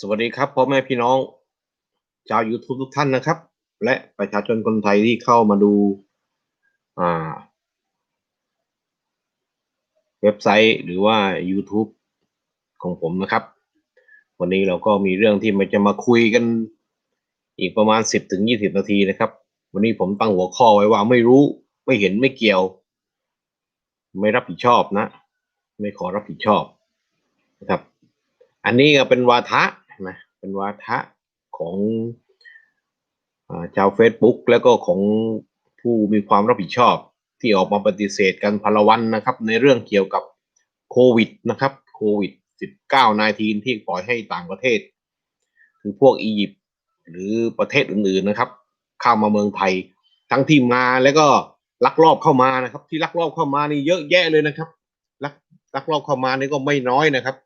สวัสดีครับพ่อแม่พี่น้อง ชาว YouTube ทุกท่านนะครับ และประชาชนคนไทยที่เข้ามาดูเว็บไซต์หรือว่า YouTube ของผมนะครับ วันนี้เราก็มีเรื่องที่มันจะมาคุยกันอีกประมาณ 10ถึง20 นาทีนะครับ วันนี้ผมตั้งหัวข้อไว้ว่าไม่รู้ ไม่เห็นไม่เกี่ยว ไม่รับผิดชอบนะ ไม่ขอรับผิดชอบนะครับอันนี้ก็เป็นวาทะ นะเป็นวาทะของอชาว Facebook แล้วก็ของผู้มีความรับผิดชอบที่ออกมาปฏิเสธกันพลวันนะครับ ในเรื่องเกี่ยวกับโควิดนะครับโควิด 19 19 ที่ปล่อยให้ต่างประเทศ คือพวกอียิปต์หรือประเทศอื่นๆนะครับ เข้ามาเมืองไทย ทั้งที่มาแล้วก็ลักลอบเข้ามานะครับ ที่ลักลอบเข้ามานี่เยอะแยะเลยนะครับลักลักลอบเข้ามานี่ก็ไม่น้อยนะครับ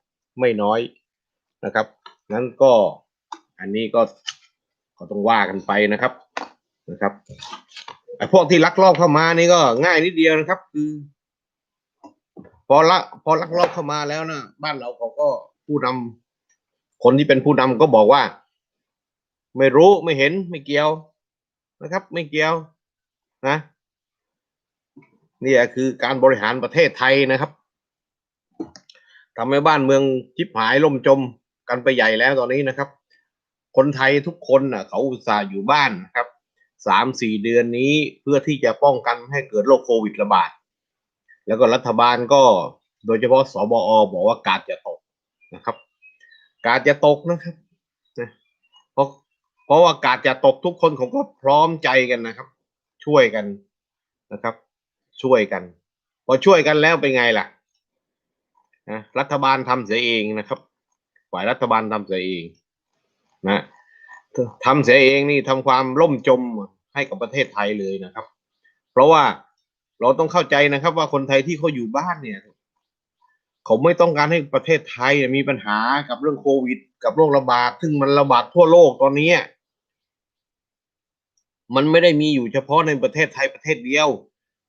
ไม่น้อยนะครับ นั้นก็อันนี้ก็ก็ต้องว่ากันไปนะครับนะครับไอ้พวกที่ลักลอบเข้ามานี่ก็ง่ายนิดเดียวนะครับ คือ พอละพอลักลอบเข้ามาแล้วนะบ้านเราเขาก็ผู้นำคนที่เป็นผู้นำก็บอกว่า ไม่รู้ไม่เห็นไม่เกี่ยวนะครับ ไม่เกี่ยวนะนี่คือการบริหารประเทศไทยนะครับทำให้บ้านเมืองชิบหายล่มจม กันไปใหญ่แล้วตอนนี้นะครับ คนไทยทุกคนน่ะเขาอุตส่าห์อยู่บ้านนะครับสามสี่เดือนนี้เพื่อที่จะป้องกันให้เกิดโรคโควิดระบาด แล้วก็รัฐบาลก็โดยเฉพาะสบอบอกว่ากาดจะตกนะครับ กาดจะตกนะครับเพราะเพราะว่ากาดจะตกทุกคนเขาก็พร้อมใจกันนะครับ ช่วยกันนะครับ ช่วยกัน พอช่วยกันแล้วเป็นไงล่ะนะรัฐบาลทำเสียเองนะครับ ฝ่ายรัฐบาลทำเสียเองนะทำเสียเองนี่ทำความล่มจมให้กับประเทศไทยเลยนะครับ เพราะว่าเราต้องเข้าใจนะครับ ว่าคนไทยที่เขาอยู่บ้านเนี่ยเขาไม่ต้องการให้ประเทศไทยมีปัญหากับเรื่องโควิด กับโรคระบาดซึ่งมันระบาดทั่วโลกตอนนี้มันไม่ได้มีอยู่เฉพาะในประเทศไทยประเทศเดียว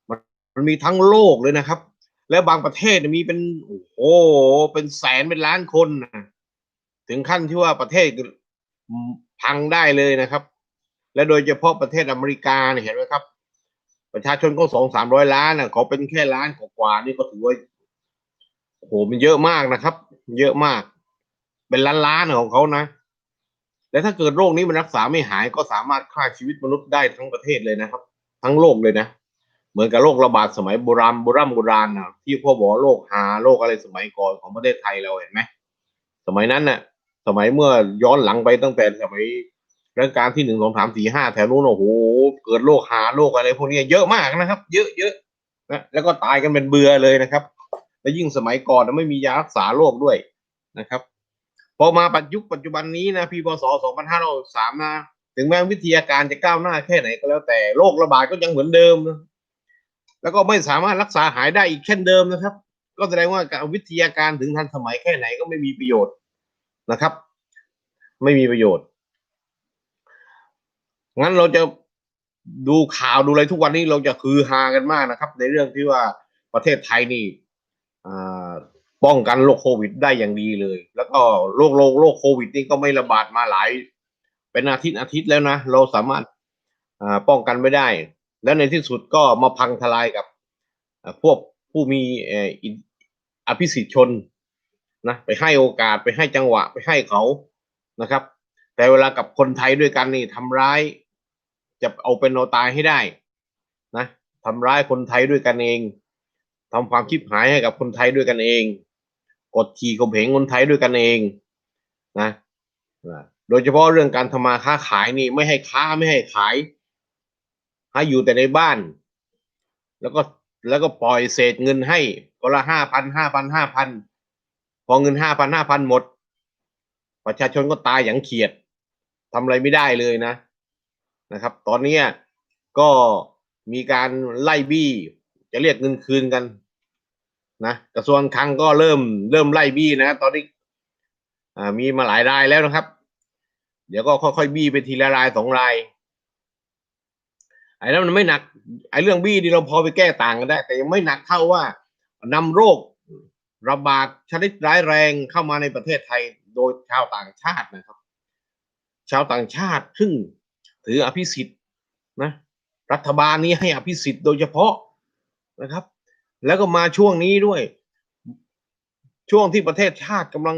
มันมันมีทั้งโลกเลยนะครับ และบางประเทศเนี่ยมีเป็นโอ้โหเป็นแสนเป็นล้านคนนะ ถึงขั้นที่ว่าประเทศพังได้เลยนะครับ และโดยเฉพาะประเทศอเมริกาเนี่ยเห็นไหมครับ ประชาชนก็สองสามร้อยล้านนะเขาเป็นแค่ล้านกว่าๆนี่ก็ถือว่าโอ้โหมันเยอะมากนะครับ เยอะมาก เป็นล้านล้านๆของเขานะ และถ้าเกิดโรคนี้มันรักษาไม่หายก็สามารถฆ่าชีวิตมนุษย์ได้ทั้งประเทศเลยนะครับ ทั้งโลกเลยนะเหมือนกับโรคระบาดสมัยโบราณโบราณโบราณนะที่พ่อบอกโรคหาโรคอะไรสมัยก่อนของประเทศไทยเราเห็นไหมสมัยนั้นน่ะ สมัยเมื่อย้อนหลังไปตั้งแต่สมัยรัชกาลที่หนึ่งสองสามสี่ห้าแถวนู้นโอ้โหเกิดโรคหาโรคอะไรพวกนี้เยอะมากนะครับ เยอะเยอะนะแล้วก็ตายกันเป็นเบื่อเลยนะครับ และยิ่งสมัยก่อนไม่มียารักษาโรคด้วยนะครับพอมาปัจจุปัจจุบันนี้นะพีพศสองพันห้าร้อยสามนะถึงแม้วิทยาการจะก้าวหน้าแค่ไหนก็แล้วแต่โรคระบาดก็ยังเหมือนเดิมนะแล้วก็ไม่สามารถรักษาหายได้อีกเช่นเดิมนะครับ ก็แสดงว่าการวิทยาการถึงทันสมัยแค่ไหนก็ไม่มีประโยชน์ นะครับ ไม่มีประโยชน์ งั้นเราจะดูข่าวดูอะไรทุกวันนี้เราจะคือฮากันมากนะครับ ในเรื่องที่ว่าประเทศไทยนี่ป้องกันโรคโควิดได้อย่างดีเลย แล้วก็โรคโรคโรคโควิดนี่ก็ไม่ระบาดมาหลาย เป็นอาทิตย์อาทิตย์แล้วนะ เราสามารถป้องกันไม่ได้ แล้วในที่สุดก็มาพังทลายกับพวกผู้มีอภิสิทธิชน นะไปให้โอกาสไปให้จังหวะไปให้เขานะครับ แต่เวลากับคนไทยด้วยกันนี่ทำร้าย จะเอาเป็นเอาตายให้ได้นะทำร้ายคนไทยด้วยกันเองทำความคิดหายให้กับคนไทยด้วยกันเอง กดขี่ข่มเหงคนไทยด้วยกันเองนะนะโดยเฉพาะเรื่องการทำมาค้าขายนี่ไม่ให้ค้าไม่ให้ขายให้อยู่แต่ในบ้าน แล้วก็แล้วก็ปล่อยเศษเงินให้ก็ละห้าพันห้าพันห้าพันพ อเงินห้าพันห้าพันหมด ประชาชนก็ตายอย่างเขียดทำอะไรไม่ได้เลยนะนะครับ ตอนนี้ก็มีการไล่บี้ จะเรียกเงินคืนกันนะกระทรวงคลังก็เริ่มเริ่มไล่บี้นะตอนนี้มีมาหลายรายแล้วนะครับ เดี๋ยวก็ค่อยๆบี้ไปทีละรายสองรายไอ้นั้นมันไม่หนักไอ้เรื่องบี้นี่เราพอไปแก้ต่างกันได้ แต่ยังไม่หนักเท่าว่านำโรค ระบาดชนิดร้ายแรงเข้ามาในประเทศไทยโดยชาวต่างชาตินะครับ ชาวต่างชาติซึ่งถืออภิสิทธิ์นะรัฐบาลนี้ให้อภิสิทธิ์โดยเฉพาะนะครับ แล้วก็มาช่วงนี้ด้วย ช่วงที่ประเทศชาติกำลัง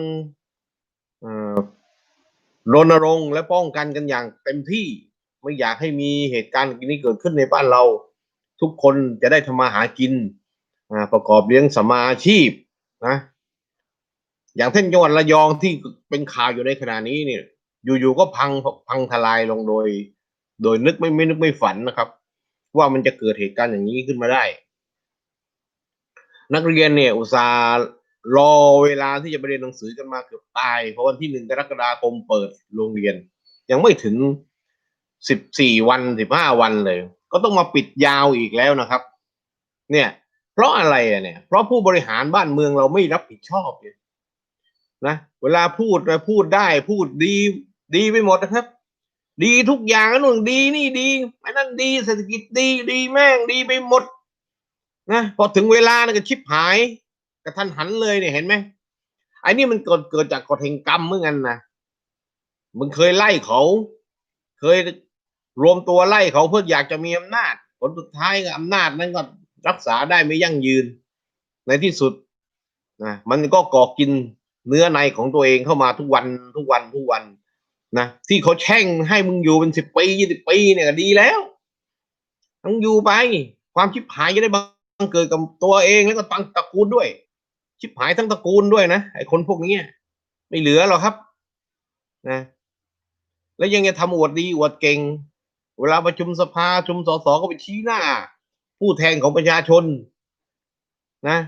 รณรงค์และป้องกันกันอย่างเต็มที่ไม่อยากให้มีเหตุการณ์นี้เกิดขึ้นในบ้านเรา ทุกคนจะได้ทำมาหากินประกอบเลี้ยงสมมาอาชีพ นะ อย่างเช่นจังหวัดระยองที่เป็นข่าวอยู่ในขณะนี้เนี่ย อยู่ๆก็พังพังทลายลงโดย โดยนึกไม่ไม่นึกไม่ฝันนะครับ ว่ามันจะเกิดเหตุการณ์อย่างนี้ขึ้นมาได้ นักเรียนเนี่ย อุตส่าห์รอเวลาที่จะไปเรียนหนังสือกันมาเกือบตาย เพราะวันที่หนึ่งกรกฎาคมเปิดโรงเรียน ยังไม่ถึงสิบสี่วันสิบห้าวันเลย ก็ต้องมาปิดยาวอีกแล้วนะครับ เนี่ย เพราะอะไรอะเนี่ย เพราะผู้บริหารบ้านเมืองเราไม่รับผิดชอบเนี่ยนะเวลาพูดนะพูดได้พูดดี ดีไปหมดนะครับ ดีทุกอย่างนั่นดีนี่ดีไอ้นั่นดีเศรษฐกิจดีดีแม่งดีไปหมดนะพอถึงเวลานะก็ชิบหายกระทันหันเลยเนี่ยเห็นไหมไอ้นี่มันเกิดเกิดจากกฎแห่งกรรมเมื่อกันนะมึงเคยไล่เขา เคยรวมตัวไล่เขาเพื่ออยากจะมีอำนาจ ผลสุดท้ายก็อำนาจนั้นก็ รักษาได้ไม่ยั่งยืน ในที่สุดนะมันก็ก่อกินเนื้อในของตัวเองเข้ามาทุกวันทุกวันทุกวันนะที่เขาแช่งให้มึงอยู่เป็นสิบปียี่สิบปีเนี่ยดีแล้วต้องอยู่ไป ความชิบหายจะได้บังเกิดกับตัวเองแล้วก็ตังตระกูลด้วย ชิบหายทั้งตระกูลด้วยนะไอ้คนพวกนี้ไม่เหลือหรอกครับนะแล้วยังจะทำอวดดีอวดเก่ง เวลาประชุมสภาประชุมสสก็ไปชี้หน้า ผู้แทนของประชาชนนะ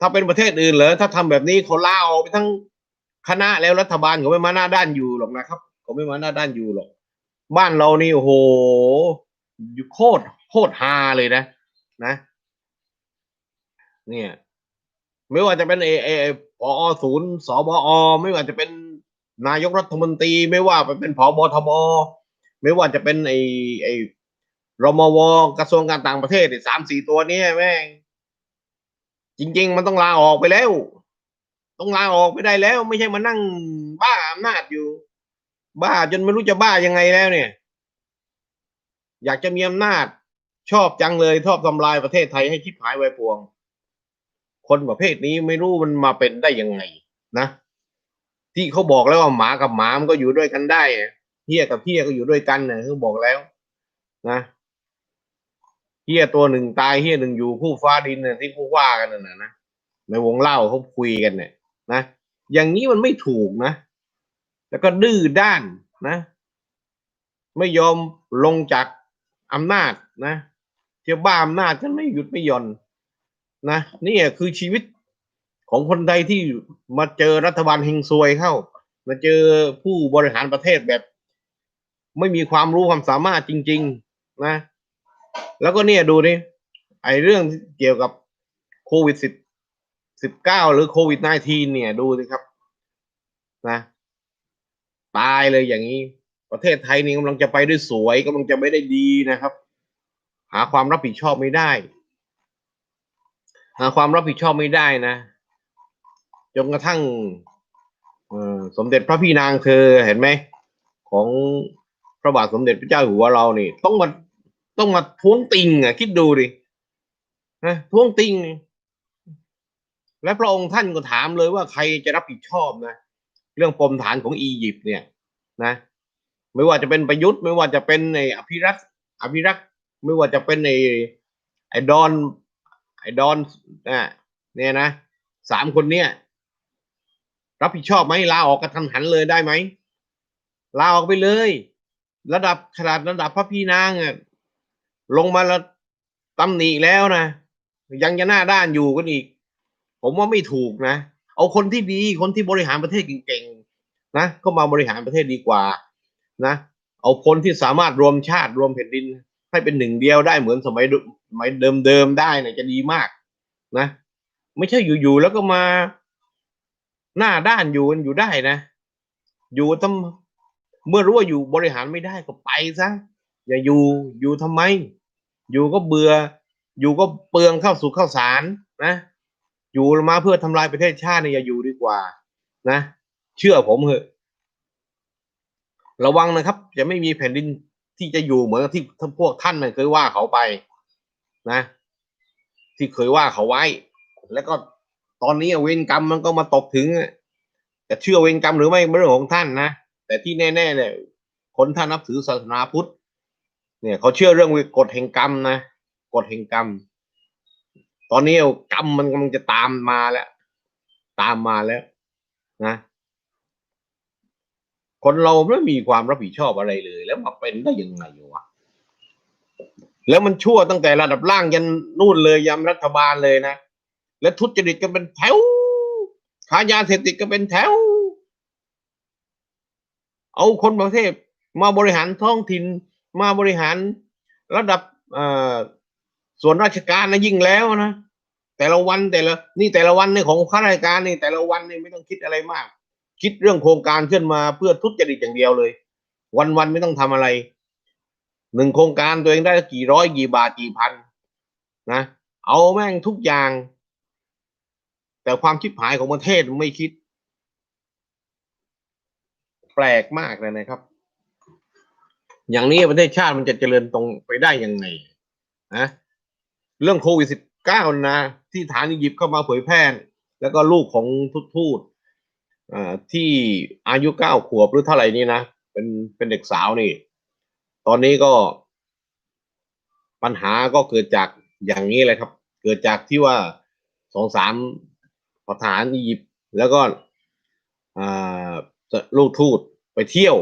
ถ้าเป็นประเทศอื่นเหรอถ้าทำแบบนี้เขาล่าออกไปทั้งคณะแล้วรัฐบาลเขาไม่มาหน้าด้านอยู่หรอกนะครับเขาไม่มาหน้าด้านอยู่หรอก บ้านเรานี่โอ้โหโคตรโคตรฮาเลยนะ นะ เนี่ย ไม่ว่าจะเป็นเอเอพอศูนย์สบอไม่ว่าจะเป็นนายกรัฐมนตรี ไม่ว่าไปเป็นผบทบไม่ว่าจะเป็นไอไอ รมวกระทรวงการต่างประเทศสามสี่ตัวนี้แม่งจริง ๆ มันต้องลาออกไปแล้ว ต้องลาออกไปได้แล้ว ไม่ใช่มานั่งบ้าอำนาจอยู่ บ้าจนไม่รู้จะบ้ายังไงแล้วเนี่ย อยากจะมีอำนาจ ชอบจังเลยชอบทำลายประเทศไทยให้ชิบหายไวายพวง คนประเภทนี้ไม่รู้มันมาเป็นได้ยังไง นะที่เขาบอกแล้วว่าหมากับหมามันก็อยู่ด้วยกันได้เฮียกับเฮียก็อยู่ด้วยกันเนี่ยเขาบอกแล้ว นะ เฮียตัวหนึ่งตายเฮียหนึ่งอยู่คู่ฟ้าดินเนี่ยที่เขาว่ากันน่ะนะในวงเล่าเขาคุยกันเนี่ยนะอย่างนี้มันไม่ถูกนะ แล้วก็ดื้อด้านนะ ไม่ยอมลงจากอำนาจนะเที่ยวบ้าอำนาจฉันไม่หยุดไม่หย่อนนะนี่คือชีวิตของคนไทยที่มาเจอรัฐบาลเฮงซวยเข้า มาเจอผู้บริหารประเทศแบบ ไม่มีความรู้ความสามารถจริง ๆ นะ แล้วก็เนี่ยดูนี่ไอเรื่องเกี่ยวกับโควิดสิบสิบเก้าหรือโควิด -19 เนี่ยดูสิครับนะตายเลยอย่างนี้ ประเทศไทยนี่กำลังจะไปด้วยสวยกำลังจะไม่ได้ดีนะครับ หาความรับผิดชอบไม่ได้ หาความรับผิดชอบไม่ได้นะจนกระทั่งสมเด็จพระพี่นางเธอเห็นไหม ของพระบาทสมเด็จพระเจ้าอยู่หัวเรานี่ ต้องมา ต้องมาท้วงติงอะคิดดูดินะท้วงติง และพระองค์ท่านก็ถามเลยว่าใครจะรับผิดชอบนะเรื่องปมฐานของอียิปต์เนี่ยนะ ไม่ว่าจะเป็นประยุทธ์ ไม่ว่าจะเป็นในอภิรักษ์อภิรักษ์ไม่ว่าจะเป็นในไอ้ดอนไอ้ดอนนะเนี่ยนะสามคนเนี่ย รับผิดชอบไหมลาออกกระทันหันเลยได้ไหมลาออกไปเลย ระดับขนาดระดับพระพี่นางอะ ลงมาแล้วตำหนิแล้วนะยังจะหน้าด้านอยู่กันอีก ผมว่าไม่ถูกนะ เอาคนที่ดีคนที่บริหารประเทศเก่งๆนะก็มาบริหารประเทศดีกว่านะเอาคนที่สามารถรวมชาติรวมแผ่นดิน ให้เป็นหนึ่งเดียวได้เหมือนสมัยสมัยเดิมๆได้เนี่ยจะดีมากนะ ไม่ใช่อยู่ๆแล้วก็มา หน้าด้านอยู่กันอยู่ได้นะ อยู่ทำเมื่อรู้ว่าอยู่บริหารไม่ได้ก็ไปซะอย่าอยู่อยู่ทำไม อยู่ก็เบื่อ อยู่ก็เปลืองเข้าสู่ข้าวสารนะ อยู่มาเพื่อทำลายประเทศชาติเนี่ยอย่าอยู่ดีกว่า นะ เชื่อผมเถอะ ระวังนะครับ จะไม่มีแผ่นดินที่จะอยู่เหมือนที่ทพวกท่านเคยว่าเขาไป นะ ที่เคยว่าเขาไว้ แล้วก็ตอนนี้เวรกรรมมันก็มาตกถึงจะเชื่อเวรกรรมหรือไม่เป็นเรื่องของท่านนะแต่ที่แน่ๆเนี่ยคนท่านนับถือศาสนาพุทธ เนี่ยเขาเชื่อเรื่องกฎแห่งกรรมนะกฎแห่งกรรม ตอนนี้กรรมมันกำลังจะตามมาแล้ว ตามมาแล้ว นะ คนเราไม่มีความรับผิดชอบอะไรเลย แล้วมาเป็นได้ยังไงวะแล้วมันชั่วตั้งแต่ระดับล่างยันนู่นเลยยำรัฐบาลเลยนะและทุจริตกันเป็นแถวค้ายาเสพติดก็เป็นแถว เอาคนประเทศมาบริหารท้องถิ่น มาบริหารระดับส่วนราชการนะยิ่งแล้วนะแต่ละวันแต่ละนี่แต่ละวันในของข้าราชการนี่แต่ละวันนี่ไม่ต้องคิดอะไรมาก คิดเรื่องโครงการขึ้นมาเพื่อทุจริตอย่างเดียวเลย วันวันๆไม่ต้องทำอะไรหนึ่งโครงการตัวเองได้กี่ร้อยกี่บาทกี่พันนะเอาแม่งทุกอย่าง แต่ความชิบหายของประเทศไม่คิด แปลกมากเลยนะครับ อย่างนี้ประเทศชาติมันจะเจริญตรงไปได้ยังไงนะเรื่องโควิดสิบเก้านะ ที่ฐานอียิปต์เข้ามาเผยแพร่แล้วก็ลูกของทูตทูตเอ่อที่อายุเก้าขวบหรือเท่าไหร่นี่นะเป็นเป็นเด็กสาวนี่ ตอนนี้ก็ปัญหาก็เกิดจากอย่างนี้เลยครับ เกิดจากที่ว่าสองสามทหารอียิปต์แล้วก็อ่าลูกทูตไปเที่ยว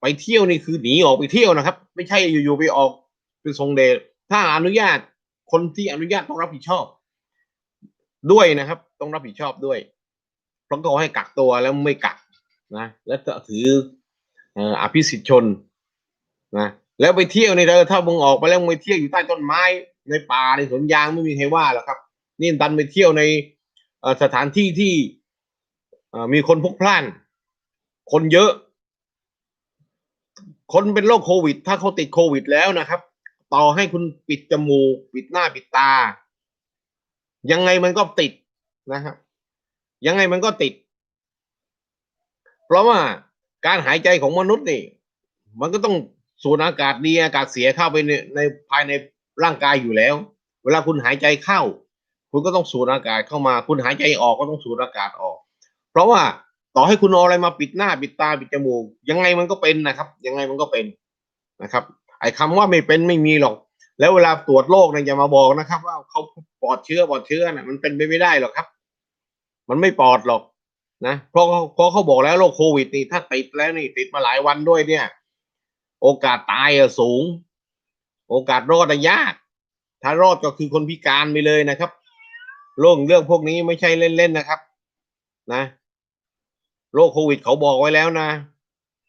ไปเที่ยวนี่คือหนีออกไปเที่ยวนะครับ ไม่ใช่อยู่ๆไปออกเป็นทรงเดชถ้าอนุญาตคนที่อนุญาตต้องรับผิดชอบ ด้วยนะครับ ต้องรับผิดชอบด้วยเพราะเขาให้กักตัวแล้วไม่กักนะแล้วก็ถืออภิสิทธิชนนะแล้วไปเที่ยวในเธอถ้ามึงออกไปแล้วมึงไปเที่ยวอยู่ใต้ต้นไม้ ในป่าในสวนยางไม่มีใครว่าหรอกครับ นี่ดันไปเที่ยวในสถานที่ที่มีคนพลุกพล่าน คนเยอะ คนเป็นโรคโควิด ถ้าเขาติดโควิดแล้วนะครับ ต่อให้คุณปิดจมูกปิดหน้าปิดตา ยังไงมันก็ติดนะครับ ยังไงมันก็ติด เพราะว่าการหายใจของมนุษย์นี่ มันก็ต้องสูดอากาศดีอากาศเสียเข้าไปในในภายในร่างกายอยู่แล้ว เวลาคุณหายใจเข้า คุณก็ต้องสูดอากาศเข้ามา คุณหายใจออกก็ต้องสูดอากาศออก เพราะว่า ต่อให้คุณเอาอะไรมาปิดหน้าปิดตาปิดจมูกยังไงมันก็เป็นนะครับ ยังไงมันก็เป็นนะครับ ไอ้คำว่าไม่เป็นไม่มีหรอก แล้วเวลาตรวจโรคเนี่ยอย่ามาบอกนะครับ ว่าเขาปลอดเชื้อปลอดเชื้อนะมันเป็นไปไม่ได้หรอกครับ มันไม่ปลอดหรอกนะเพราะเขาเพราะเขาบอกแล้วโรคโควิดนี่ถ้าติดแล้วนี่ติดมาหลายวันด้วยเนี่ย โอกาสตายอะสูง โอกาสรอดอะยาก ถ้ารอดก็คือคนพิการไปเลยนะครับ โรคเรื่องพวกนี้ไม่ใช่เล่นๆนะครับ นะ โรคโควิดเขาบอกไว้แล้วนะ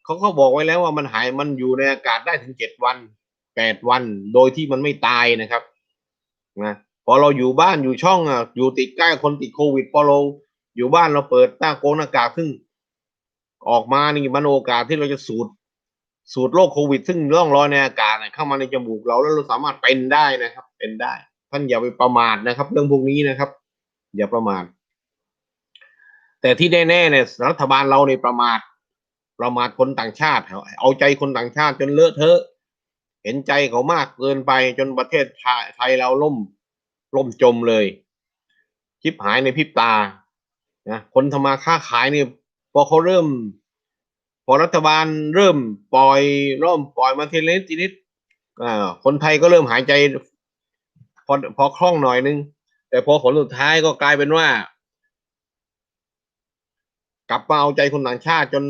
เขาเขาบอกไว้แล้วว่ามันหายมันอยู่ในอากาศได้ถึงเจ็ดวันแปดวันโดยที่มันไม่ตายนะครับนะพอเราอยู่บ้านอยู่ช่องอะอยู่ติดใกล้คนติดโควิด พอเราอยู่บ้านเราเปิดหน้าโกงหน้ากากซึ่งออกมานี่มันโอกาสที่เราจะสูดสูดโรคโควิด ซึ่งร่องรอยในอากาศเข้ามาในจมูกเราแล้วเราสามารถเป็นได้นะครับ เป็นได้ ท่านอย่าไปประมาทนะครับ เรื่องพวกนี้นะครับ อย่าประมาท แต่ที่แน่ๆเนี่ยรัฐบาลเราในประมาทประมาทคนต่างชาติ เอาใจคนต่างชาติจนเลอะเทอะ เห็นใจเขามากเกินไปจนประเทศไทยเราล่มล่มจมเลยชิบหายในพริบตานะคนทำมาค้าขายเนี่ยพอเขาเริ่ม พอรัฐบาลเริ่มปล่อยร่มปล่อยมาทีละนิดทีนิดคนไทยก็เริ่มหายใจ พอพอคล่องหน่อยนึง แต่พอผลสุดท้ายก็กลายเป็นว่า กลับมาเอาใจคนต่างชาติจน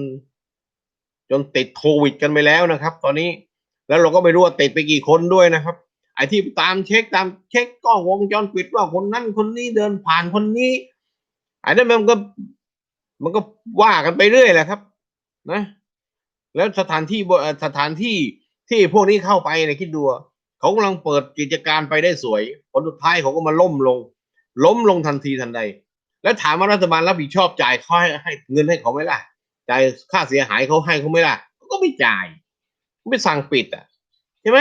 จนติดโควิดกันไปแล้วนะครับ ตอนนี้แล้วเราก็ไม่รู้ว่าติดไปกี่คนด้วยนะครับ ไอ้ที่ตามเช็คตามเช็คกล้องวงจรปิดว่าคนนั้นคนนี้เดินผ่านคนนี้ไอ้นั่นมันก็ มันก็ว่ากันไปเรื่อยแหละครับ นะ แล้วสถานที่สถานที่ที่พวกนี้เข้าไปเนี่ยคิดดูเขากำลังเปิดกิจการไปได้สวยผลสุดท้ายเขาก็มาล่มลง ล้มลงทันทีทันใด แล้วถามว่ารัฐบาลรับผิดชอบจ่ายเขาให้ให้เงินให้เขาไหมล่ะจ่ายค่าเสียหายเขาให้เขาไหมล่ะเขาก็ไม่จ่ายไม่สั่งปิดอะใช่ไหม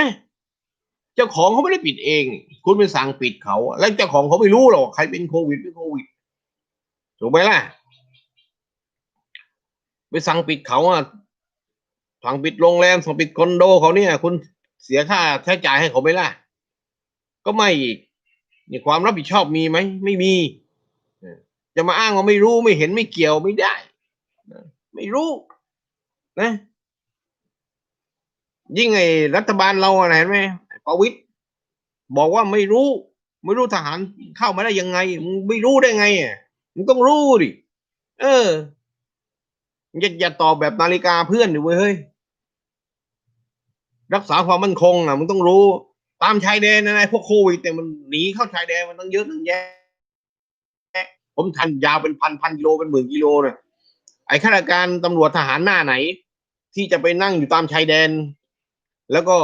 เจ้าของเขาไม่ได้ปิดเอง คุณไปสั่งปิดเขา แล้วเจ้าของเขาไม่รู้หรอกใครเป็นโควิดไม่โควิดถูกไหมล่ะไปสั่งปิดเขาอะสั่งปิดโรงแรมสั่งปิดคอนโดเขาเนี่ย คุณเสียค่าใช้จ่ายให้เขาไหมล่ะ ก็ไม่อีกนี่ความรับผิดชอบมีไหมไม่มี จะมาอ้างว่าไม่รู้ไม่เห็นไม่เกี่ยวไม่ได้ไม่รู้นะ ยิ่งไอ้รัฐบาลเราอะไรเห็นไหมประวิตยบอกว่าไม่รู้ ไม่รู้ทหารเข้ามาได้ยังไงมึงไม่รู้ได้ไงอะมึงต้องรู้ดิเอออย่าอย่าตอบแบบนาฬิกาเพื่อนดิเว้ยเฮ้ยรักษาความมั่นคงอะมึงต้องรู้ ตามชายแดนนะไอ้พวกโควิดเนี่มันหนีเข้าชายแดนมันตั้งเยอะตั้งแยะ ผมทันยาวเป็นพันพันกิโลเป็นหมื่นกิโลเนี่ยไอ้ข้าราชการตำรวจทหารหน้าไหน ที่จะไปนั่งอยู่ตามชายแดน แล้วก็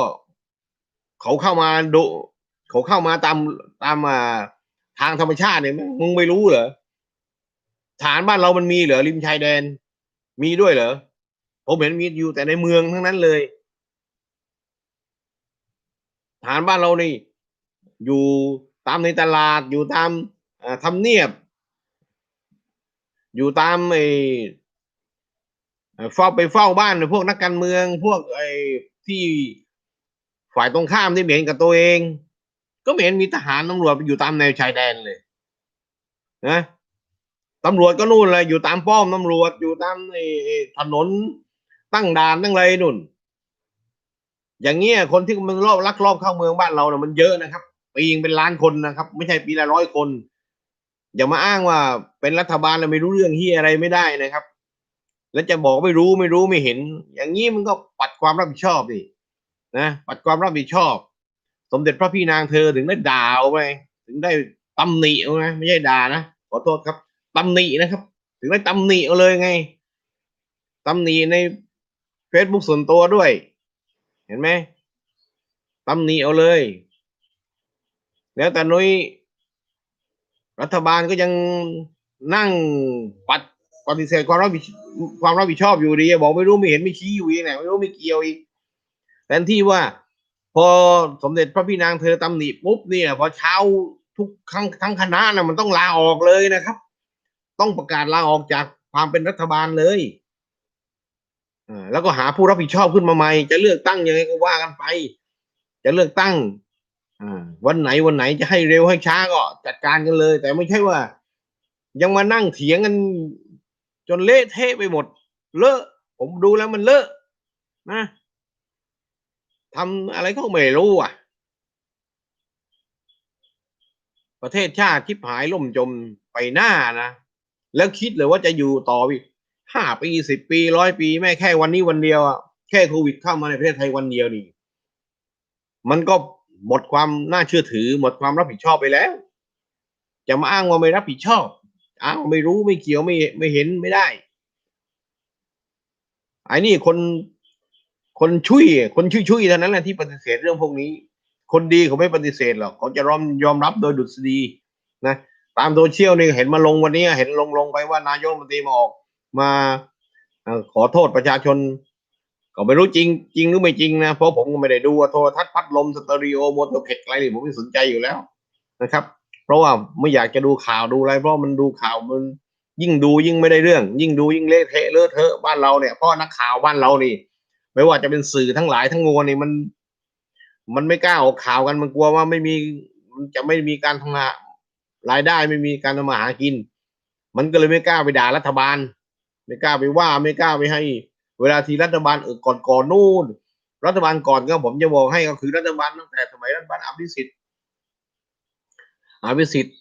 เขาเข้ามาโดเขาเข้ามาตามตามอ่าทางธรรมชาติเนี่ยมึงไม่รู้เหรอฐานบ้านเรามันมีเหรอริมชายแดน มีด้วยเหรอผมเห็นมีอยู่แต่ในเมืองทั้งนั้นเลยฐานบ้านเรานี่ อยู่ตามในตลาดอยู่ตามอ่าทำเนียบ อยู่ตามไอ้เฝ้าไปเฝ้าบ้านพวกนักการเมือง พวกไอ้ที่ฝ่ายตรงข้ามที่เหม็นกับตัวเอง ก็เหม็นมีทหารตำรวจไปอยู่ตามแนวชายแดนเลยนะตำรวจก็นู่นเลยอยู่ตามป้อมตำรวจอยู่ตามไอ้ถนนตั้งด่านตั้งอะไรนู่น อย่างเงี้ยคนที่มันรอบลักลอบเข้าเมืองบ้านเราเนี่ยมันเยอะนะครับปีงเป็นล้านคนนะครับ ไม่ใช่ปีละร้อยคน อย่ามาอ้างว่าเป็นรัฐบาลแล้วไม่รู้เรื่องที่อะไรไม่ได้นะครับ แล้วจะบอกไม่รู้ไม่รู้ไม่เห็น อย่างนี้มันก็ปัดความรับผิดชอบดินะปัดความรับผิดชอบ สมเด็จพระพี่นางเธอถึงได้ด่าเอาไปถึงได้ตำหนิเอาไงไม่ใช่ด่านะขอโทษครับตำหนินะครับ ถึงได้ตำหนิเอาเลยไงตำหนิในเฟซบุ๊กส่วนตัวด้วย เห็นไหมตำหนิเอาเลย แล้วแต่นุ้ย รัฐบาลก็ยังนั่งปัดปฏิเสธความรับผิดความรับผิดชอบอยู่ดีบอกไม่รู้ไม่เห็นไม่ชี้อยู่อีกไหนไม่รู้ไม่เกี่ยวอีกแทนที่ว่า พอสมเด็จพระพี่นางเธอตำหนิปุ๊บเนี่ยพอเช้าทุกครั้งทั้งคณะนะมันต้องลาออกเลยนะครับ ต้องประกาศลาออกจากความเป็นรัฐบาลเลยอ่าแล้วก็หาผู้รับผิดชอบขึ้นมาใหม่ จะเลือกตั้งยังไงก็ว่ากันไป จะเลือกตั้ง วันไหนวันไหนจะให้เร็วให้ช้าก็จัดการกันเลย แต่ไม่ใช่ว่า ยังมานั่งเถียงกัน จนเละเทะไปหมด เลอะ ผมดูแล้วมันเลอะนะทำอะไรก็ไม่รู้อะ ประเทศชาติทิพหายล่มจมไปหน้านะแล้วคิดเลยว่าจะอยู่ต่ออีกห้าปีสิบปีร้อยปีแม่แค่วันนี้วันเดียวอะแค่โควิดเข้ามาในประเทศไทยวันเดียวนี่มันก็ หมดความน่าเชื่อถือ หมดความรับผิดชอบไปแล้ว จะมาอ้างว่าไม่รับผิดชอบอ้างว่าไม่รู้ไม่เกี่ยวไม่ไม่เห็นไม่ได้ไอ้นี่คนคนชุยคนชุยชุยเท่านั้นแหละที่ปฏิเสธเรื่องพวกนี้ คนดีเขาไม่ปฏิเสธหรอกเขาจะยอมยอมรับโดยดุษฎีนะตามโซเชียลนี่เห็นมาลงวันนี้เห็นลงลงไปว่านายกรัฐมนตรีมาออกมาขอโทษประชาชน ก็ไม่รู้จริง จริงหรือไม่จริงนะเพราะผมก็ไม่ได้ดูว่าโทรทัศน์พัดลมสเตอริโอโมโตเพกอะไรนี่ผมไม่สนใจอยู่แล้วนะครับ เพราะว่าไม่อยากจะดูข่าวดูอะไร เพราะมันดูข่าวมันยิ่งดูยิ่งไม่ได้เรื่อง ยิ่งดูยิ่งเละเทะเลอะเทอะบ้านเราเนี่ยเพราะนักข่าวบ้านเรานี่ ไม่ว่าจะเป็นสื่อทั้งหลายทั้งมวลนี่มัน มันไม่กล้าออกข่าวกันมันกลัวว่าไม่มีมันจะไม่มีการทำงานรายได้ไม่มีการทำมาหากิน มันก็เลยไม่กล้าไปด่ารัฐบาล ไม่กล้าไปว่าไม่กล้าไปให้ เวลาที่รัฐบาลเออก่อนก่อนนู่น รัฐบาลก่อนก็ผมจะบอกให้ก็คือรัฐบาลตั้งแต่สมัยรัฐบาลอภิสิทธิ์อภิสิทธิ์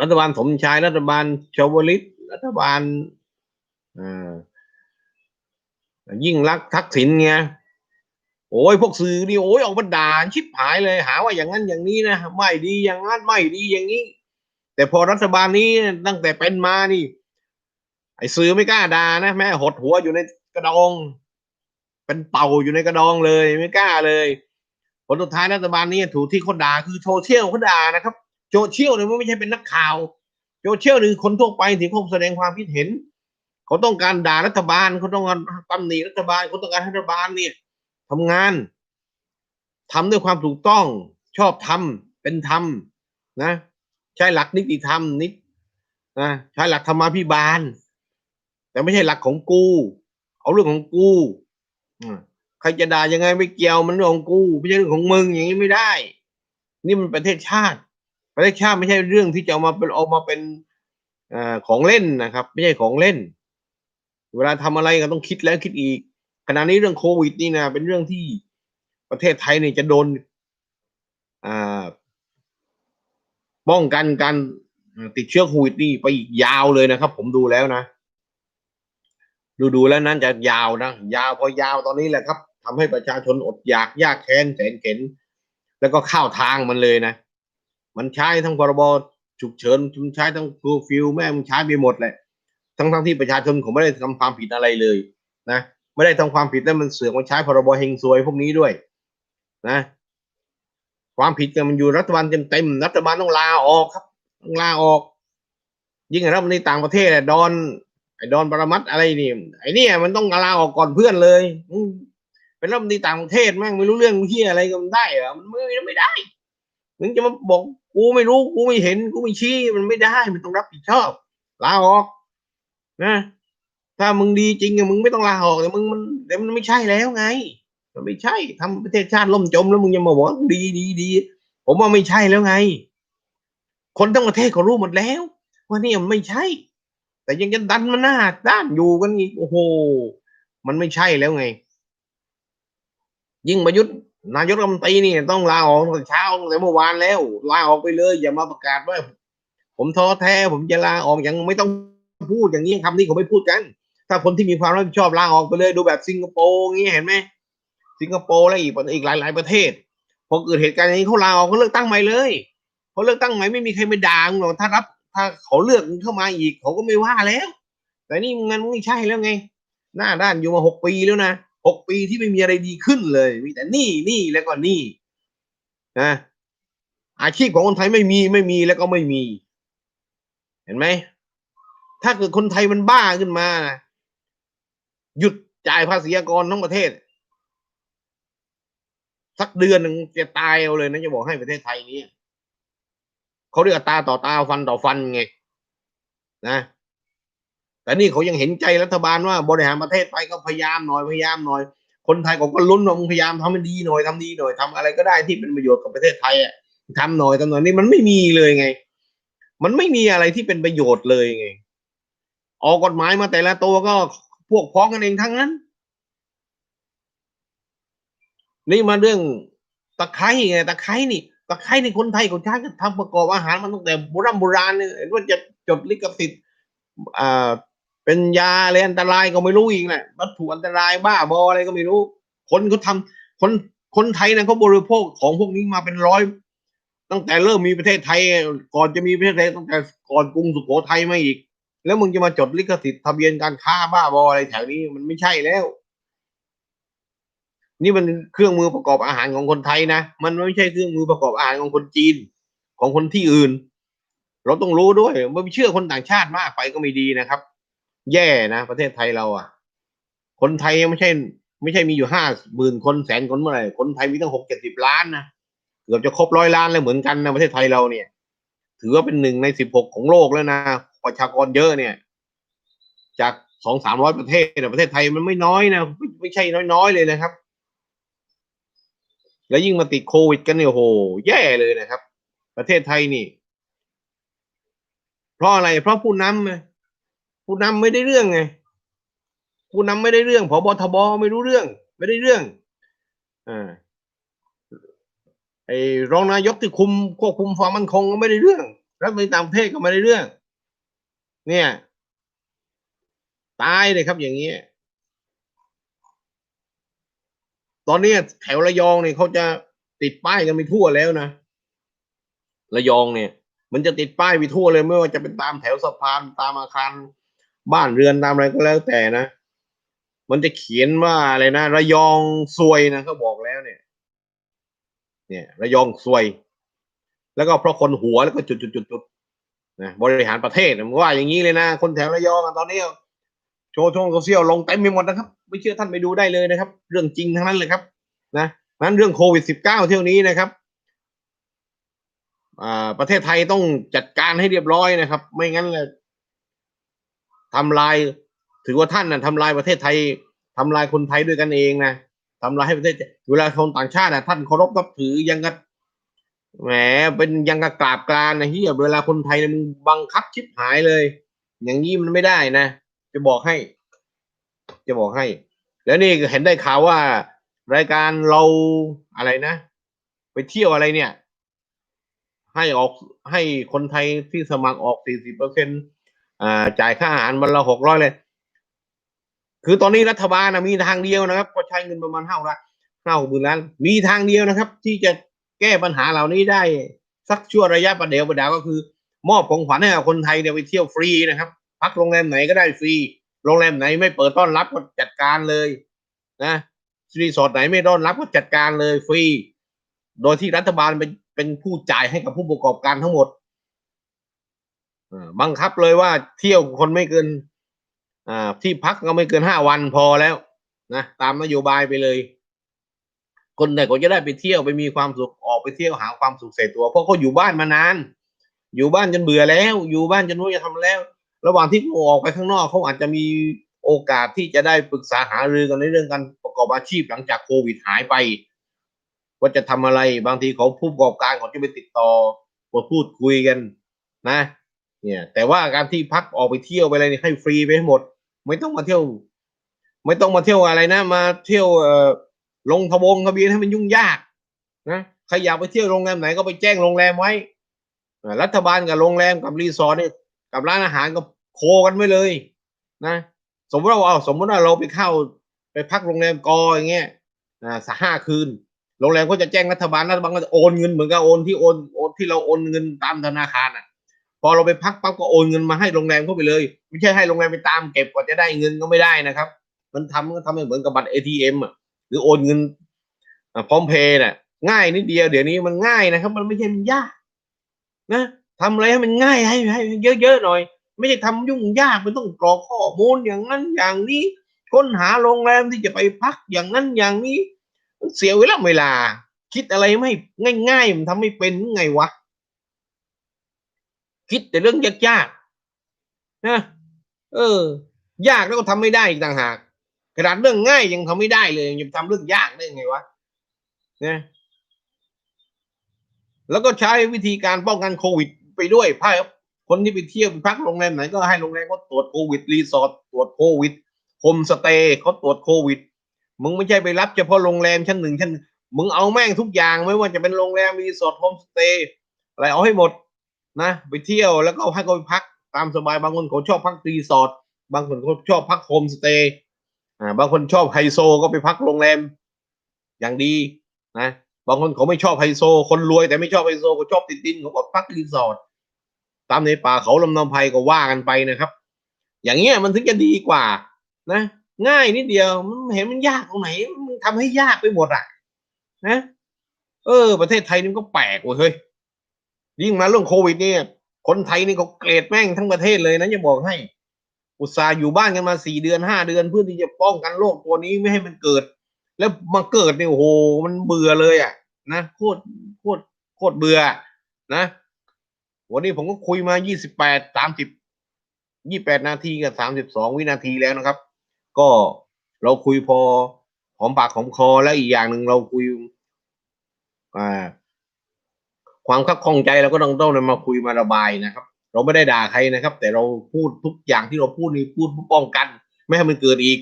รัฐบาลสมชายรัฐบาลชวลิตรัฐบาลอ่ายิ่งรักษณ์ทักษิณไงโอ้ยพวกสื่อนี่โอ้ยออกมาด่าชิบหายเลย หาว่าอย่างนั้นอย่างนี้นะไม่ดีอย่างนั้นไม่ดีอย่างนี้ แต่พอรัฐบาลนี้ตั้งแต่เป็นมานี่ ไอ้สื่อไม่กล้าด่านะแม่หดหัวอยู่ใน กระดอง เป็นเป่าอยู่ในกระดองเลยไม่กล้าเลยผลสุดท้ายรัฐบาลนี้ถูกที่คนด่าคือโซเชียลเขาด่านะครับโซเชียลเนี่ยมันไม่ใช่เป็นนักข่าวโซเชียลคือคนทั่วไปที่เขาแสดงความคิดเห็นเขาต้องการด่ารัฐบาลเขาต้องการตำหนิรัฐบาลเขาต้องการให้รัฐบาลเนี่ยทำงานทำด้วยความถูกต้องชอบธรรมเป็นธรรมนะ ใช้หลักนิติธรรมนินะใช้หลักธรรมาภิบาล แต่ไม่ใช่หลักของกู เอาเรื่องของกูใครจะด่ายังไงไม่เกี่ยวมันเรื่องของกูไม่ใช่เรื่องของมึงอย่างนี้ไม่ได้ นี่มันประเทศชาติ ประเทศชาติไม่ใช่เรื่องที่จะเอามาเป็นเอามาเป็นอของเล่นนะครับ ไม่ใช่ของเล่น เวลาทำอะไรก็ต้องคิดแล้วคิดอีกขณะนี้เรื่องโควิดนี่นะเป็นเรื่องที่ประเทศไทยเนี่ยจะโดนป้องกันการติดเชื้อโควิดนี่ไปอีกยาวเลยนะครับ ผมดูแล้วนะ ดูดูแล้วนั้นจะยาวนะ ยาวพอยาวตอนนี้แหละครับทำให้ประชาชนอดอยากยากแค้นแสนเข็น แล้วก็เข้าทางมันเลยนะ มันใช้ทั้งพรบฉุกเฉินมันใช้ทั้งคร์ฟิวแม่มันใช้ไปหมดเลยทั้งทั้งที่ประชาชนผมไม่ได้ทำความผิดอะไรเลยนะไม่ได้ทำความผิดแล้วมันเสือกมาใช้พรบเฮงซวยพวกนี้ด้วย นะ ความผิดกันมันอยู่รัฐบาลเต็มๆรัฐบาลต้องลาออกครับต้องลาออก ยิ่งรัฐมนตรีต่างประเทศดอน ไอ้ดอนปรมัตอะไรนี่ไอ้นี่มันต้องลาออกก่อนเพื่อนเลยเป็นรัฐมนตรีต่างประเทศแม่งไม่รู้เรื่องเฮียอะไรก็มันได้เหรอมันไม่ได้มึงจะมาบอกกูไม่รู้กูไม่เห็นกูไม่ชี้มันไม่ได้มันต้องรับผิดชอบลาออก นะ ถ้ามึงดีจริงอะมึงไม่ต้องลาออกแต่มึงมันแต่มันไม่ใช่แล้วไง มันไม่ใช่ทำประเทศชาติล่มจมแล้วมึงยังมาบอกดีดีดีผมว่าไม่ใช่แล้วไง คนทั้งประเทศเขารู้หมดแล้ว ว่านี่มันไม่ใช่ แต่ยังจะดันมาหน้าด้านอยู่กันอีกโอ้โห มันไม่ใช่แล้วไง ยิ่งประยุทธ์นายกรัฐมนตรีนี่ต้องลาออกตั้งแต่เช้าตั้งแต่เมื่อวานแล้วลาออกไปเลย อย่ามาประกาศว่า ผมท้อแท้ ผมจะลาออกยังไม่ต้องพูดอย่างนี้คำนี้เขาไม่พูดกัน ถ้าคนที่มีความรับผิดชอบลาออกไปเลย ดูแบบสิงคโปร์อย่างนี้เห็นไหมสิงคโปร์และอีกอีกหลาย ๆ ประเทศพอเกิดเหตุการณ์อย่างนี้เขาลาออกเขาเลือกตั้งใหม่เลยเขาเลือกตั้งใหม่ไม่มีใครไปด่าหรอกถ้ารับ ถ้าเขาเลือกมึงเข้ามาอีก เขาก็ไม่ว่าแล้ว แต่นี่มันไม่ใช่แล้วไง หน้าด้านอยู่มาหกปีแล้วนะหกปีที่ไม่มีอะไรดีขึ้นเลย มีแต่หนี่นี่แล้วก็หนี่นะอาชีพของคนไทยไม่มีไม่มีแล้วก็ไม่มี เห็นไหมถ้าเกิดคนไทยมันบ้าขึ้นมานะหยุดจ่ายภาษีอากรทั้งประเทศ สักเดือนหนึ่งจะตายเอาเลยนะจะบอกให้ประเทศไทยนี้ เขาเรียกตาต่อตาฟันต่อฟันไงนะแต่นี่เขายังเห็นใจรัฐบาลว่าบริหารประเทศไปก็พยายามหน่อยพยายามหน่อย คนไทยเขาก็ลุ้นว่ามึงพยายามทำมันดีหน่อยทำดีหน่อยทำอะไรก็ได้ที่เป็นประโยชน์กับประเทศไทยอะทำหน่อยทำหน่อยนี่มันไม่มีเลยไง มันไม่มีอะไรที่เป็นประโยชน์เลยไงออกกฎหมายมาแต่ละตัวก็พวกพ้องกันเองทั้งนั้น นี่มาเรื่องตะไคร้ไงตะไคร้นี่ ตะไคร้ในคนไทยเขาใช้กันทำประกอบอาหารมาตั้งแต่โบราณโบราณเนี่ยเห็นว่าจะจดลิขสิทธิ์อ่าเป็นยาอะไรอันตรายก็ไม่รู้อีกแหละวัตถุอันตรายบ้าบออะไรก็ไม่รู้ คนเขาทำคนคนไทยนะเขาบริโภคของพวกนี้มาเป็นร้อย ตั้งแต่เริ่มมีประเทศไทย ก่อนจะมีประเทศไทยตั้งแต่ก่อนกรุงสุโขทัยมาอีก แล้วมึงจะมาจดลิขสิทธิ์ทะเบียนการค้าบ้าบออะไรแถวนี้มันไม่ใช่แล้ว นี่มันเครื่องมือประกอบอาหารของคนไทยนะ มันไม่ใช่เครื่องมือประกอบอาหารของคนจีน ของคนที่อื่น เราต้องรู้ด้วยไม่เชื่อคนต่างชาติมากไปก็ไม่ดีนะครับ แย่นะ ประเทศไทยเราอะ คนไทยไม่ใช่ ไม่ใช่มีอยู่ห้าหมื่นคนแสนคนเมื่อไหร่คนไทยมีตั้งหกเจ็ดสิบล้านนะเกือบจะครบร้อยล้านแล้วเหมือนกันนะประเทศไทยเราเนี่ย ถือว่าเป็นหนึ่งในสิบหกของโลกแล้วนะประชากรเยอะเนี่ย จากสองสามร้อยประเทศนะประเทศไทยมันไม่น้อยนะไม่ไม่ใช่น้อยๆเลยนะครับ แล้วยิ่งมาติดโควิดกันเนี่ยโห แย่เลยนะครับ ประเทศไทยนี่ เพราะอะไร เพราะผู้นำไงผู้นำไม่ได้เรื่องไงผู้นำไม่ได้เรื่องผบทบไม่รู้เรื่อง ไม่ได้เรื่องอ่าไอ้รองนายกที่คุมควบคุมความมั่นคงก็ไม่ได้เรื่อง รัฐมนตรีต่างประเทศก็ไม่ได้เรื่อง เนี่ย ตายเลยครับอย่างเงี้ย ตอนนี้แถวระยองเนี่ยเขาจะติดป้ายกันไปทั่วแล้วนะระยองเนี่ย มันจะติดป้ายไปทั่วเลยไม่ว่าจะเป็นตามแถวสะพานตามอาคาร บ้านเรือนตามอะไรก็แล้วแต่นะมันจะเขียนว่าอะไรนะระยองซวยนะเขาบอกแล้วเนี่ย เนี่ย ระยองซวย แล้วก็เพราะคนหัวแล้วก็จุดจุดจุดจุดนะบริหารประเทศมันว่าอย่างนี้เลยนะคนแถวระยองอะตอนนี้ โชว์ช่องโซเชียลลงเต็มไปหมดนะครับ ไม่เชื่อท่านไปดูได้เลยนะครับ เรื่องจริงทั้งนั้นเลยครับ นะนั้นเรื่องโควิดสิบเก้าเที่ยวนี้นะครับอ่าประเทศไทยต้องจัดการให้เรียบร้อยนะครับ ไม่งั้นเลยทำลาย ถือว่าท่านน่ะทำลายประเทศไทยทำลายคนไทยด้วยกันเองนะทำลายให้ประเทศเวลาคนต่างชาติน่ะท่านเคารพนับถือยังกับแหมเป็นยังกับกราบกรานนะเฮียเวลาคนไทยนี่ยมึงบังคับชิบหายเลย อย่างนี้มันไม่ได้นะ จะบอกให้ จะบอกให้ แล้วนี่เห็นได้ข่าวว่า รายการเราอะไรนะ ไปเที่ยวอะไรเนี่ย ให้ออกให้คนไทยที่สมัครออก40เปอร์เซ็นอ่าจ่ายค่าอาหารวันละหกร้อยเลย คือตอนนี้รัฐบาลนะมีทางเดียวนะครับ ก็ใช้เงินประมาณเท่าละห้าหกหมื่นล้าน มีทางเดียวนะครับ ที่จะแก้ปัญหาเหล่านี้ได้สักชั่วระยะประเดี๋ยวประดาวก็คือ มอบของขวัญให้กับคนไทยเนี่ยไปเที่ยวฟรีนะครับ พักโรงแรมไหนก็ได้ฟรี โรงแรมไหนไม่เปิดต้อนรับก็จัดการเลยนะรีสอร์ทไหนไม่ต้อนรับก็จัดการเลยฟรี โดยที่รัฐบาลเป็นเป็นผู้จ่ายให้กับผู้ประกอบการทั้งหมดบังคับเลยว่าเที่ยวคนไม่เกินที่พักก็ไม่เกินห้าวันพอแล้วนะตามนโยบายไปเลย คนไหนก็จะได้ไปเที่ยวไปมีความสุขออกไปเที่ยวหาความสุขใส่ตัว เพราะเขาอยู่บ้านมานาน อยู่บ้านจนเบื่อแล้ว อยู่บ้านจนรู้จะทำแล้ว ระหว่างที่เขาออกไปข้างนอกเขาอาจจะมีโอกาสที่จะได้ปรึกษาหารือกันในเรื่องการประกอบอาชีพหลังจากโควิดหายไป ว่าจะทำอะไรบางทีเขาผู้ประกอบการเขาจะไปติดต่อมาพูดคุยกันนะ เนี่ย แต่ว่าการที่พักออกไปเที่ยวไปอะไรนี่ให้ฟรีไปหมด ไม่ต้องมาเที่ยว ไม่ต้องมาเที่ยวอะไรนะ มาเที่ยวเอ่อลงทะบงทะเบียนให้มันยุ่งยากนะใครอยากไปเที่ยวโรงแรมไหนก็ไปแจ้งโรงแรมไว้รัฐบาลกับโรงแรมกับรีสอร์ทเนี่ยกับร้านอาหารก็ โคกันไว้เลยนะสมมติว่าเอาสมมติว่าเราไปเข้าไปพักโรงแรมกออย่างเงี้ยอ่าสักห้าคืน โรงแรมก็จะแจ้งรัฐบาลรัฐบาลก็จะโอนเงินเหมือนกับโอนที่โอนโอนที่เราโอนเงินตามธนาคารอะ พอเราไปพักปั๊บก็โอนเงินมาให้โรงแรมเข้าไปเลย ไม่ใช่ให้โรงแรมไปตามเก็บกว่าจะได้เงินก็ไม่ได้นะครับ มันทำก็ทำเหมือนกับบัตรเอทีเอ็มอะหรือโอนเงินอ่าพร้อมเพย์น่ะ ง่ายนิดเดียวเดี๋ยวนี้มันง่ายนะครับ มันไม่ใช่มันยากนะทำอะไรให้มันง่ายให้ให้เยอะๆหน่อย ไม่ใช่ทำยุ่งยากมันต้องกรอกข้อมูลอย่างนั้นอย่างนี้ค้นหาโรงแรมที่จะไปพักอย่างนั้นอย่างนี้มันเสียเวลาเวลา คิดอะไรไม่ง่ายๆมันทำไม่เป็นไงวะคิดแต่เรื่องยากๆนะเออ ยากแล้วก็ทำไม่ได้อีกต่างหากขนาดเรื่องง่ายยังทำไม่ได้เลยยังทำเรื่องยากได้ไงวะนะแล้วก็ใช้วิธีการป้องกันโควิดไปด้วยพา คนที่ไปเที่ยวไปพักโรงแรมไหนก็ให้โรงแรมเขาตรวจโควิดรีสอร์ทตรวจโควิดโฮมสเตย์เขาตรวจโควิด มึงไม่ใช่ไปรับเฉพาะโรงแรมชั้นหนึ่งชั้นมึงเอาแม่งทุกอย่างไม่ว่าจะเป็นโรงแรมรีสอร์ทโฮมสเตย์อะไรเอาให้หมดนะ ไปเที่ยวแล้วก็ให้เขาไปพักตามสบายบางคนเขาชอบพักรีสอร์ทบางคนเขาชอบพักโฮมสเตย์อ่าบางคนชอบไฮโซก็ไปพักโรงแรม อย่างดีนะ บางคนเขาไม่ชอบไฮโซ คนรวยแต่ไม่ชอบไฮโซเขาชอบติดดินเขาก็พักรีสอร์ท ตามในป่าเขาลำนำไพก็ว่ากันไปนะครับ อย่างเงี้ยมันถึงจะดีกว่า นะ ง่ายนิดเดียวมันเห็นมันยากตรงไหนมันทำให้ยากไปหมดอะ นะ เออ ประเทศไทยนี่มันก็แปลกเว้ยเฮ้ยยิ่งมาเรื่องโควิดเนี่ยคนไทยนี่เขาเกลียดแม่งทั้งประเทศเลยนะจะบอกให้ อุตส่าห์อยู่บ้านกันมาสี่เดือนห้าเดือนเพื่อที่จะป้องกันโรคตัวนี้ไม่ให้มันเกิด แล้วมาเกิดเนี่ยโอ้โหมันเบื่อเลยอะ นะโคตรโคตรโคตรเบื่อนะ วันนี้ผมก็คุยมายี่สิบแปดสามสิบยี่แปดนาทีกับสามสิบสองวินาทีแล้วนะครับ ก็เราคุยพอหอมปากหอมคอและอีกอย่างหนึ่งเราคุยอ่าความคับข้องใจเราก็ต้องต้องมาคุยมาระบายนะครับ เราไม่ได้ด่าใครนะครับ แต่เราพูดทุกอย่างที่เราพูดนี่พูดเพื่อป้องกัน ไม่ให้มันเกิดอีก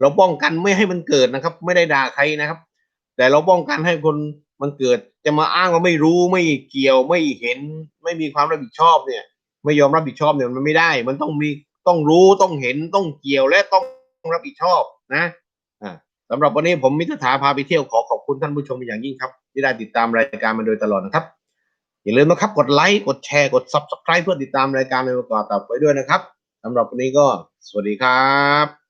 เราป้องกันไม่ให้มันเกิดนะครับ ไม่ได้ด่าใครนะครับ แต่เราป้องกันให้คน มันเกิดจะมาอ้างว่าไม่รู้ไม่เกี่ยวไม่เห็น ไม่มีความรับผิดชอบเนี่ย ไม่ยอมรับผิดชอบเนี่ยมันไม่ได้ มันต้องมีต้องรู้ต้องเห็นต้องเกี่ยวและต้องรับผิดชอบนะอ่าสำหรับวันนี้ผมมิตรถาพาไปเที่ยวขอขอบคุณท่านผู้ชมเป็นอย่างยิ่งครับ ที่ได้ติดตามรายการมาโดยตลอดนะครับ อย่าลืมนะครับกดไลค์กดแชร์กด subscribe เพื่อติดตามรายการในโอกาต่อไปด้วยนะครับสำหรับวันนี้ก็สวัสดีครับ